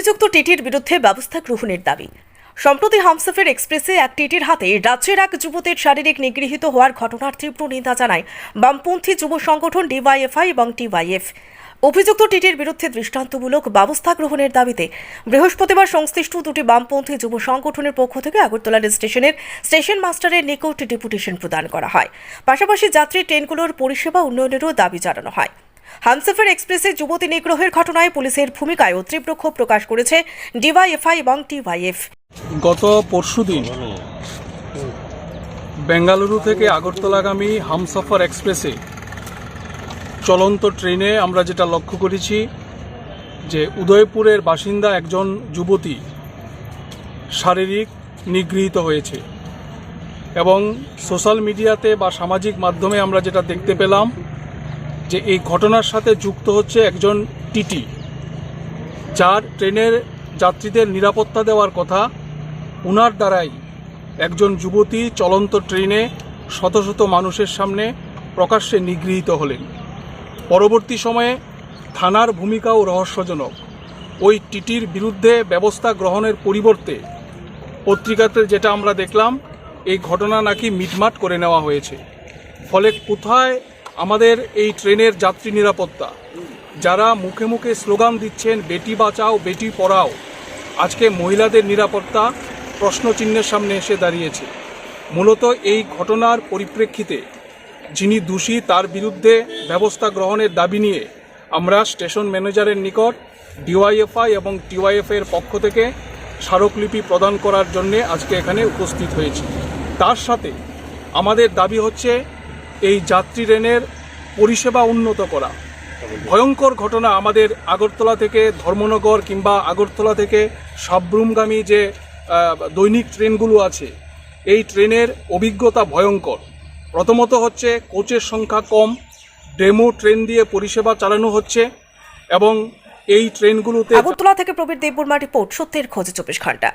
অভিযুক্ত টিটির বিরুদ্ধে ব্যবস্থা গ্রহণের দাবি। সম্প্রতি হামসফের এক্সপ্রেসে এক টিটির হাতে রাজ্যের এক যুবতীর শারীরিক নিগৃহীত হওয়ার ঘটনার তীব্র নিন্দা জানায় বামপন্থী যুব সংগঠন ডিওয়াইএফআই এবং টিওয়াইএফ। অভিযুক্ত টিটির বিরুদ্ধে দৃষ্টান্তমূলক ব্যবস্থা গ্রহণের দাবিতে বৃহস্পতিবার সংশ্লিষ্ট দুটি বামপন্থী যুব সংগঠনের পক্ষ থেকে আগরতলা স্টেশনের স্টেশন মাস্টারের নিকট ডেপুটেশন প্রদান করা হয়। পাশাপাশি যাত্রী ট্রেনগুলোর পরিষেবা উন্নয়নেরও দাবি জানানো হয়। হামসফের এক্সপ্রেসে যুবতী নিগ্রহের ঘটনায় পুলিশের ভূমিকায়ও তীব্র ক্ষোভ প্রকাশ করেছে ডিওয়াইএফআই এবং টিওয়াইএফ। গত পরশুদিন বেঙ্গালুরু থেকে আগরতলাগামী হামসফর এক্সপ্রেসে চলন্ত ট্রেনে আমরা যেটা লক্ষ্য করেছি যে উদয়পুরের বাসিন্দা একজন যুবতী শারীরিক নিগৃহীত হয়েছে এবং সোশ্যাল মিডিয়াতে বা সামাজিক মাধ্যমে আমরা যেটা দেখতে পেলাম যে এই ঘটনার সাথে যুক্ত হচ্ছে একজন টিটি, যার ট্রেনের যাত্রীদের নিরাপত্তা দেওয়ার কথা। উনার দ্বারাই একজন যুবতী চলন্ত ট্রেনে শত শত মানুষের সামনে প্রকাশ্যে নিগৃহীত হলেন। পরবর্তী সময়ে থানার ভূমিকাও রহস্যজনক। ওই টিটির বিরুদ্ধে ব্যবস্থা গ্রহণের পরিবর্তে পত্রিকাতে যেটা আমরা দেখলাম, এই ঘটনা নাকি মিটমাট করে নেওয়া হয়েছে। ফলে কোথায় আমাদের এই ট্রেনের যাত্রী নিরাপত্তা। যারা মুখে মুখে স্লোগান দিচ্ছেন, বেটি বাঁচাও, বেটি পড়াও। আজকে মহিলাদের নিরাপত্তা প্রশ্নচিহ্নের সামনে এসে দাঁড়িয়েছে। মূলত এই ঘটনার পরিপ্রেক্ষিতে যিনি দোষী, তার বিরুদ্ধে ব্যবস্থা গ্রহণের দাবি নিয়ে আমরা স্টেশন ম্যানেজারের নিকট, ডিওয়াইএফআই এবং টিওয়াইএফ এর পক্ষ থেকে স্মারকলিপি প্রদান করার জন্য আজকে এখানে উপস্থিত হয়েছি। তার সাথে আমাদের দাবি হচ্ছে এই যাত্রী ট্রেনের পরিষেবা উন্নত করা। ভয়ঙ্কর ঘটনা আমাদের আগরতলা থেকে ধর্মনগর কিংবা আগরতলা থেকে সাবরুমগামী যে দৈনিক ট্রেনগুলো আছে, এই ট্রেনের অভিজ্ঞতা ভয়ঙ্কর। প্রথমত হচ্ছে কোচের সংখ্যা কম, ডেমো ট্রেন দিয়ে পরিষেবা চালানো হচ্ছে এবং এই ট্রেনগুলোতে আগরতলা থেকে প্রবীর দেববর্মা রিপোর্ট, সত্যের খোঁজে চব্বিশ ঘণ্টা।